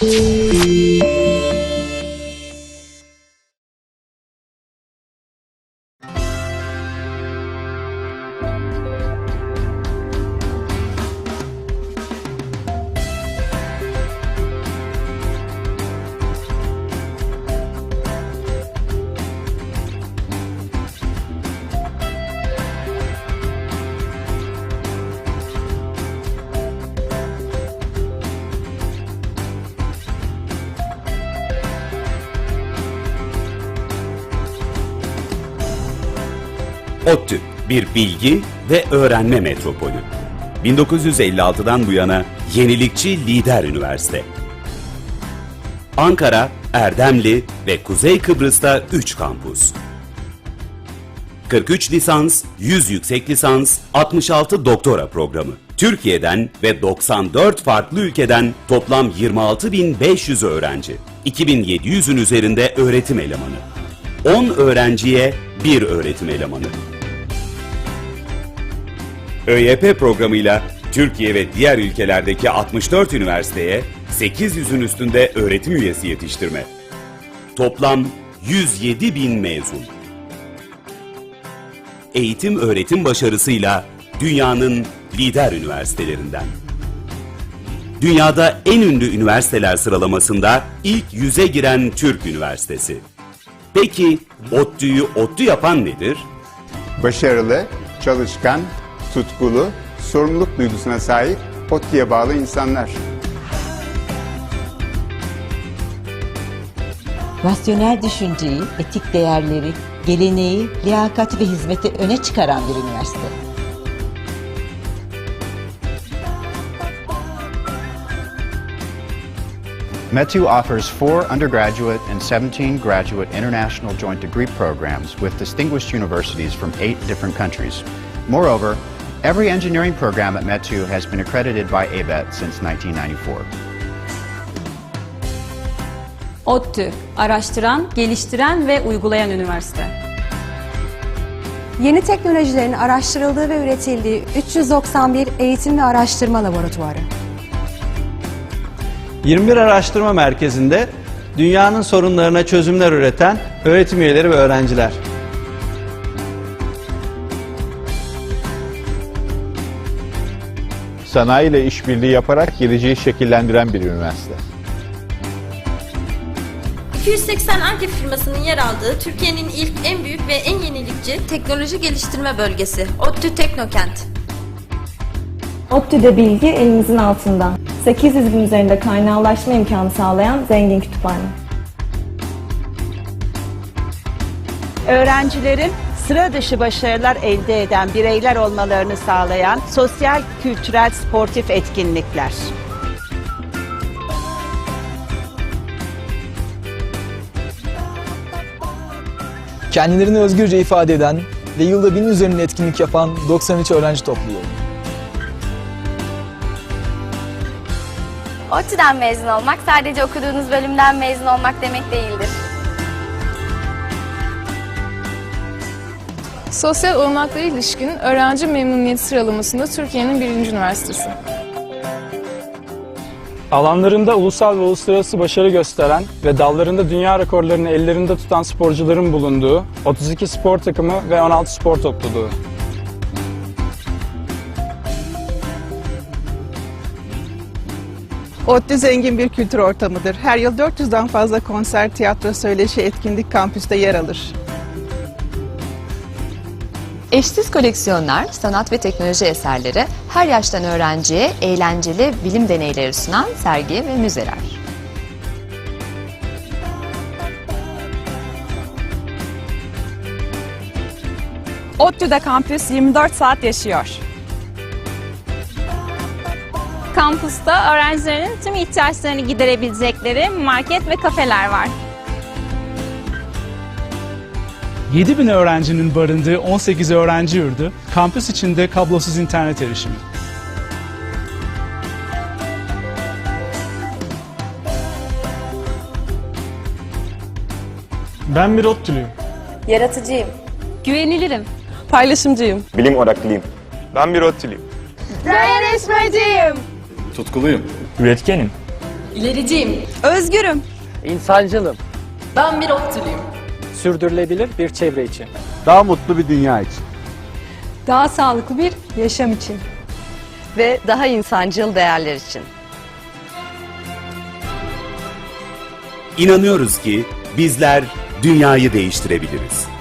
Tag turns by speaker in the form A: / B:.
A: Música ODTÜ, bir bilgi ve öğrenme metropolü. 1956'dan bu yana yenilikçi lider üniversite. Ankara, Erdemli ve Kuzey Kıbrıs'ta 3 kampus. 43 lisans, 100 yüksek lisans, 66 doktora programı. Türkiye'den ve 94 farklı ülkeden toplam 26.500 öğrenci. 2700'ün üzerinde öğretim elemanı. 10 öğrenciye 1 öğretim elemanı. ÖYP programıyla Türkiye ve diğer ülkelerdeki 64 üniversiteye 800'ün üstünde öğretim üyesi yetiştirme. Toplam 107 bin mezun. Eğitim öğretim başarısıyla dünyanın lider üniversitelerinden. Dünyada en ünlü üniversiteler sıralamasında ilk yüze giren Türk Üniversitesi. Peki ODTÜ'yü ODTÜ yapan nedir?
B: Başarılı, çalışkan, tutkulu, sorumluluk duygusuna sahip, ODTÜ'ye bağlı insanlar.
C: Rasyonel düşünceyi, etik değerleri, geleneği, liyakati ve hizmeti öne çıkaran bir üniversite.
D: METU offers four undergraduate and 17 graduate international joint degree programs with distinguished universities from eight different countries. Moreover, every engineering program at METU has been accredited by ABET since 1994.
E: ODTÜ, araştıran, geliştiren ve uygulayan üniversite.
F: Yeni teknolojilerin araştırıldığı ve üretildiği 391 eğitim ve araştırma laboratuvarı.
G: 21 araştırma merkezinde dünyanın sorunlarına çözümler üreten öğretim üyeleri ve öğrenciler.
H: Sanayiyle işbirliği yaparak geleceği şekillendiren bir üniversite.
I: 280 ARGE firmasının yer aldığı Türkiye'nin ilk en büyük ve en yenilikçi teknoloji geliştirme bölgesi ODTÜ Teknokent.
J: ODTÜ'de bilgi elimizin altında. 800 bin üzerinde kaynağa ulaşma imkanı sağlayan zengin kütüphane.
K: Öğrencilerin sıra dışı başarılar elde eden bireyler olmalarını sağlayan sosyal, kültürel, sportif etkinlikler.
L: Kendilerini özgürce ifade eden ve yılda binin üzerinde etkinlik yapan 93 öğrenci topluluğu.
M: ODTÜ'den mezun olmak sadece okuduğunuz bölümden mezun olmak demek değildir.
N: Sosyal olanaklara ilişkin öğrenci memnuniyeti sıralamasında Türkiye'nin birinci üniversitesi.
O: Alanlarında ulusal ve uluslararası başarı gösteren ve dallarında dünya rekorlarını ellerinde tutan sporcuların bulunduğu 32 spor takımı ve 16 spor topluluğu.
K: ODTÜ zengin bir kültür ortamıdır. Her yıl 400'den fazla konser, tiyatro, söyleşi, etkinlik kampüste yer alır.
P: Eşsiz koleksiyonlar, sanat ve teknoloji eserleri her yaştan öğrenciye eğlenceli bilim deneyleri sunan sergi ve müzeler.
E: ODTÜ'de kampüs 24 saat yaşıyor. Kampüste öğrencilerin tüm ihtiyaçlarını giderebilecekleri market ve kafeler var.
O: 7000 öğrencinin barındığı 18 öğrenci yurdu, kampüs içinde kablosuz internet erişimi. Ben bir ODTÜ'lüyüm.
M: Yaratıcıyım.
E: Güvenilirim.
N: Paylaşımcıyım.
H: Bilim odaklıyım.
O: Ben bir ODTÜ'lüyüm.
N: Dayanışmacıyım.
O: Tutkuluyum.
H: Üretkenim.
I: İlericiyim.
Q: Özgürüm.
R: İnsancılım.
I: Ben bir ottuluyum.
R: Sürdürülebilir bir çevre için.
S: Daha mutlu bir dünya için.
T: Daha sağlıklı bir yaşam için.
Q: Ve daha insancıl değerler için.
A: İnanıyoruz ki bizler dünyayı değiştirebiliriz.